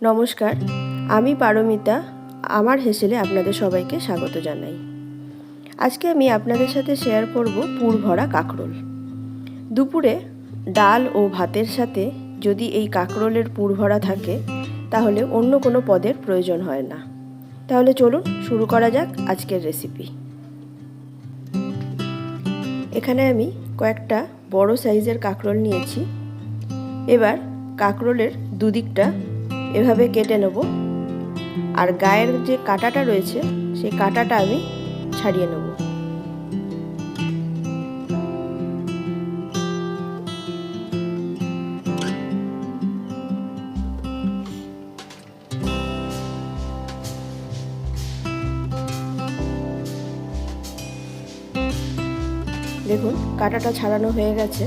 নমস্কার, আমি পারমিতা, আমার হেসেলে আপনাদের সবাইকে স্বাগত জানাই। আজকে আমি আপনাদের সাথে শেয়ার করব পুর ভরা কাঁকরোল। দুপুরে ডাল ও ভাতের সাথে যদি এই কাঁকরোলের পুর ভরা থাকে, তাহলে অন্য কোনো পদের প্রয়োজন হয় না। তাহলে চলুন শুরু করা যাক আজকের রেসিপি এখানে আমি কয়েকটা বড় সাইজের কাঁকরোল নিয়েছি। এবার কাঁকরোলের দুদিকটা এভাবে কেটে নেব। আর গায়ের যে কাঁটাটা রয়েছে, সেই কাঁটাটা আমি ছাড়িয়ে নেব। দেখুন, কাঁটাটা ছাড়ানো হয়ে গেছে।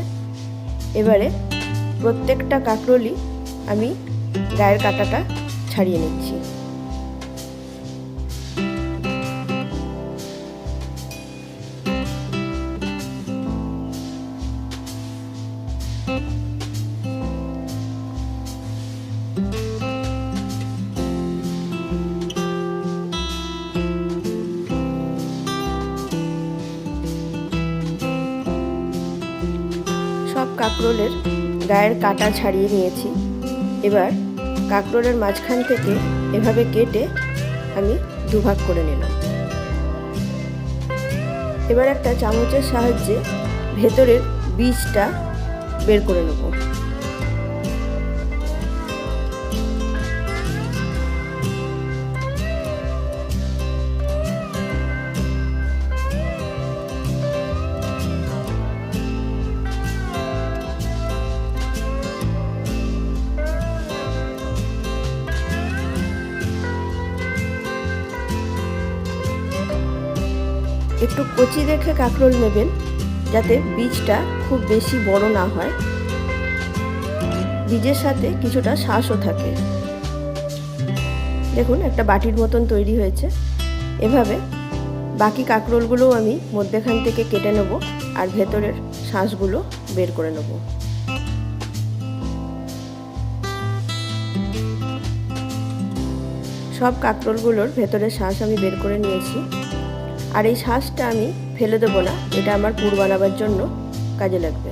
এবারে প্রত্যেকটা কাঁকরোলই আমি গায়ের কাঁটাটা ছাড়িয়ে নিচ্ছি। সব কাঁকরোলের গায়ের কাটা ছাড়িয়ে নিয়েছি। এবার কাঁকরোলের মাঝখান থেকে এভাবে কেটে আমি দুভাগ করে নিলাম। এবার একটা চামচের সাহায্যে ভেতরের বীজটা বের করে নেব। একটু কচি রেখে কাঁকরোল নেবেন, যাতে বীজটা খুব বেশি বড় না হয়। বীজের সাথে কিছুটা শ্বাসও থাকে। দেখুন, একটা বাটির মতন তৈরি হয়েছে। এভাবে বাকি কাঁকরোলগুলোও আমি মধ্যেখান থেকে কেটে নেব আর ভেতরের শ্বাসগুলো বের করে নেব। সব কাঁকরোলগুলোর ভেতরের শ্বাস আমি বের করে নিয়েছি। আর এই শ্বাসটা আমি ফেলে দেবো না, এটা আমার পুর বানাবার জন্য কাজে লাগবে।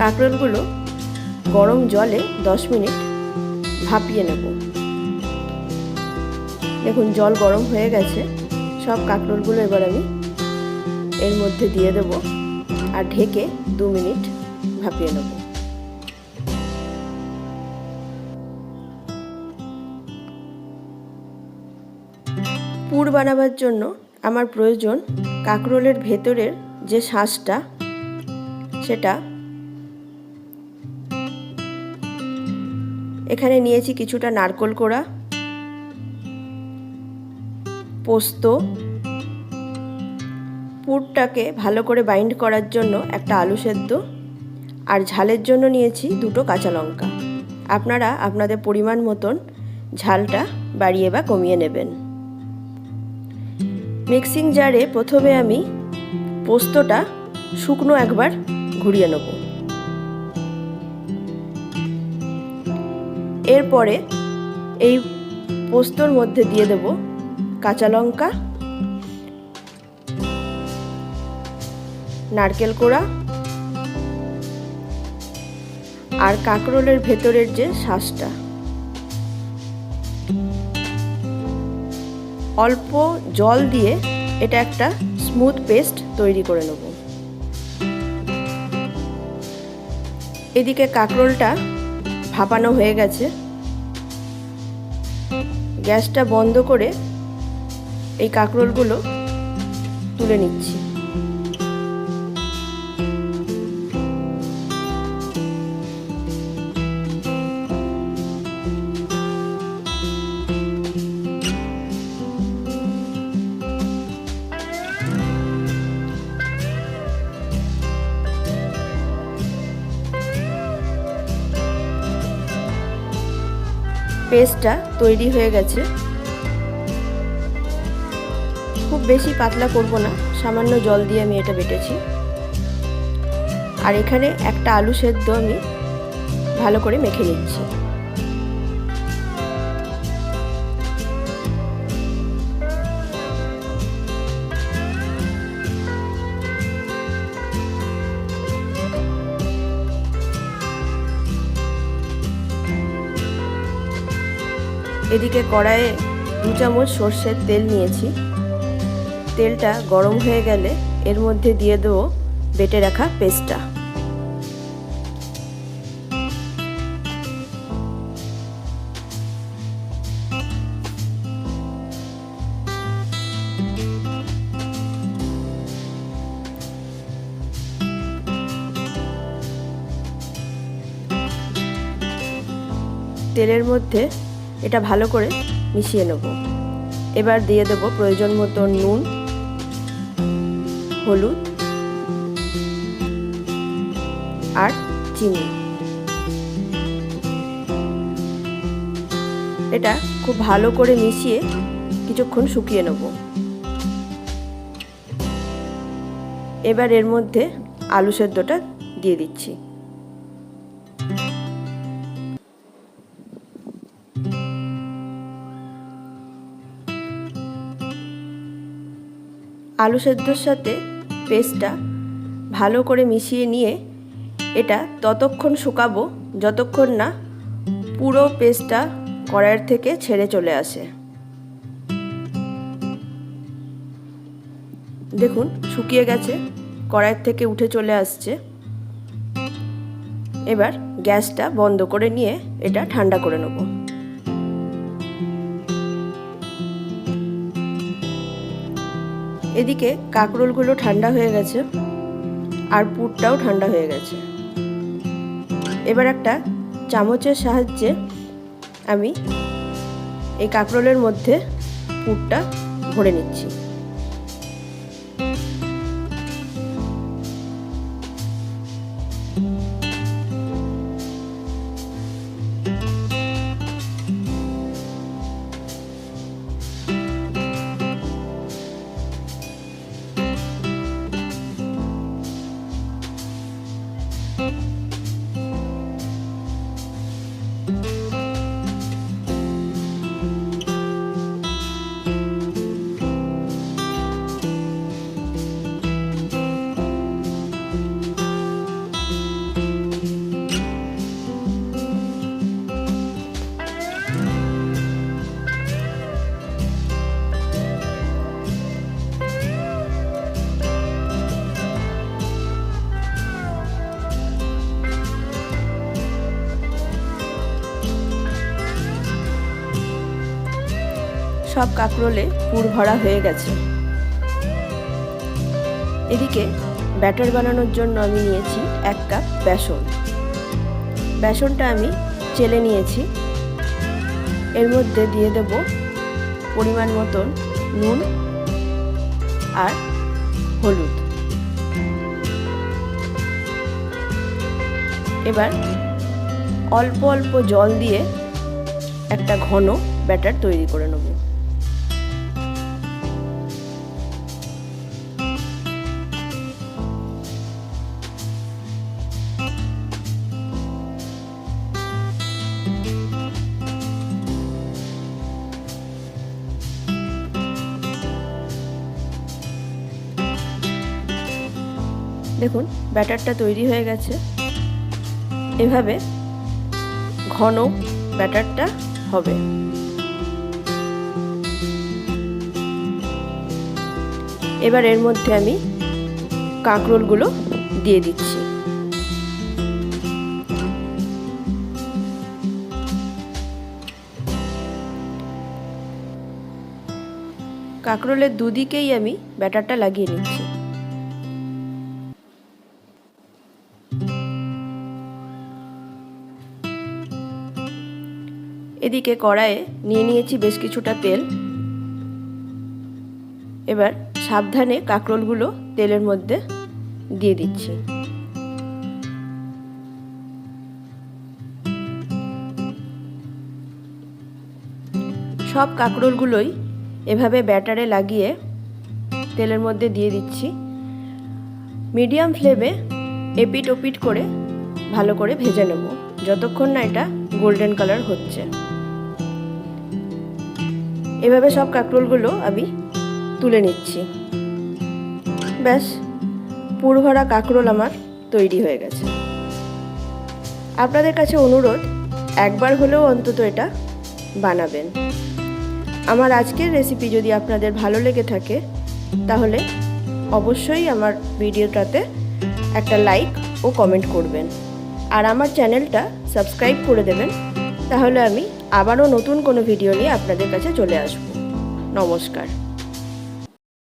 কাঁকরোলগুলো গরম জলে দশ মিনিট ভাপিয়ে নেব। দেখুন, জল গরম হয়ে গেছে, সব কাঁকরোলগুলো এবার আমি এর মধ্যে দিয়ে দেব আর ঢেকে দু মিনিট ভাপিয়ে নেব। পুর বানাবার জন্য আমার প্রয়োজন কাঁকরোলের ভেতরের যে শ্বাসটা সেটা এখানে নিয়েছি কিছুটা নারকোল কোড়া, পোস্ত, পুরটাকে ভালো করে বাইন্ড করার জন্য একটা আলু সেদ্ধ, আর ঝালের জন্য নিয়েছি দুটো কাঁচা লঙ্কা। আপনারা আপনাদের পরিমাণ মতন ঝালটা বাড়িয়ে বা কমিয়ে নেবেন। মিক্সিং জারে প্রথমে আমি পোস্তটা শুকনো একবার ঘুরিয়ে নেব। এরপরে এই পোস্তর মধ্যে দিয়ে দেব কাঁচা লঙ্কা, নারকেল কোড়া আর কাঁকরোলের ভেতরের যে শ্বাসটা অল্প জল দিয়ে এটা একটা স্মুথ পেস্ট তৈরি করে নেব। এদিকে কাঁকরোলটা ভাপানো হয়ে গেছে। গ্যাসটা বন্ধ করে এই কাঁকরোলগুলো তুলে নিচ্ছি। পেস্টটা তৈরি হয়ে গেছে। খুব বেশি পাতলা করব না, সামান্য জল দিয়ে আমি এটা বেটেছি। আর এখানে একটা আলু সেদ্ধ আমি ভালো করে মেখে নিচ্ছি। এদিকে কড়াইয়ে দু চামচ সর্ষের তেল নিয়েছি। তেলটা গরম হয়ে গেলে এর মধ্যে দিয়ে দেবো বেটে রাখা পেস্টটা। তেলের মধ্যে এটা ভালো করে মিশিয়ে নেব। এবার দিয়ে দেব প্রয়োজন মতো নুন, হলুদ আর চিনি। এটা খুব ভালো করে মিশিয়ে কিছুক্ষণ শুকিয়ে নেব। এবার এর মধ্যে আলু সেদ্ধটা দিয়ে দিচ্ছি। আলু সেদ্ধর সাথে পেস্টটা ভালো করে মিশিয়ে নিয়ে এটা ততক্ষণ শুকাবো যতক্ষণ না পুরো পেস্টটা কড়াইয়ের থেকে ছেড়ে চলে আসে। দেখুন, শুকিয়ে গেছে, কড়াইয়ের থেকে উঠে চলে আসছে। এবার গ্যাসটা বন্ধ করে নিয়ে এটা ঠান্ডা করে নেব। এদিকে কাকরোলগুলো ঠান্ডা হয়ে গেছে আর পুরটাও ঠান্ডা হয়ে গেছে। এবার একটা চামচের সাহায্যে আমি এই কাকরোলের মধ্যে পুরটা ভরে নিচ্ছি। সব কাঁকরোলে পুর ভরা হয়ে গেছে। এদিকে ব্যাটার বানানোর জন্য আমি নিয়েছি এক কাপ বেসন। বেসনটা আমি চেলে নিয়েছি। এর মধ্যে দিয়ে দেব পরিমাণ মতন নুন আর হলুদ। এবার অল্প অল্প জল দিয়ে একটা ঘন ব্যাটার তৈরি করে নেব। দেখুন, ব্যাটারটা তৈরি হয়ে গেছে। এভাবে ঘন ব্যাটারটা হবে। এবার এর মধ্যে আমি কাঁকরোলগুলো দিয়ে দিচ্ছি। কাঁকরোলের দুদিকেই আমি ব্যাটারটা লাগিয়ে নিচ্ছি। এদিকে কড়াইয়ে নিয়ে নিয়েছি বেশ কিছুটা তেল। এবার সাবধানে কাঁকরোলগুলো তেলের মধ্যে দিয়ে দিচ্ছি। সব কাঁকরোলগুলোই এভাবে ব্যাটারে লাগিয়ে তেলের মধ্যে দিয়ে দিচ্ছি। মিডিয়াম ফ্লেমে এপিট ওপিট করে ভালো করে ভেজে নেব। যতক্ষণ না এটা গোল্ডেন কালার হচ্ছে। এভাবে সব কাঁকরোলগুলো আমি তুলে নিচ্ছি। ব্যাস পুরভরা কাঁকরোল আমার তৈরি হয়ে গেছে। আপনাদের কাছে অনুরোধ, একবার হলেও অন্তত এটা বানাবেন। আমার আজকের রেসিপি যদি আপনাদের ভালো লেগে থাকে, তাহলে অবশ্যই আমার ভিডিওটাতে একটা লাইক ও কমেন্ট করবেন। আর আমার চ্যানেলটা সাবস্ক্রাইব করে দেবেন, তাহলে আমি আবারও নতুন কোনো ভিডিও নিয়ে আপনাদের কাছে চলে আসব। নমস্কার।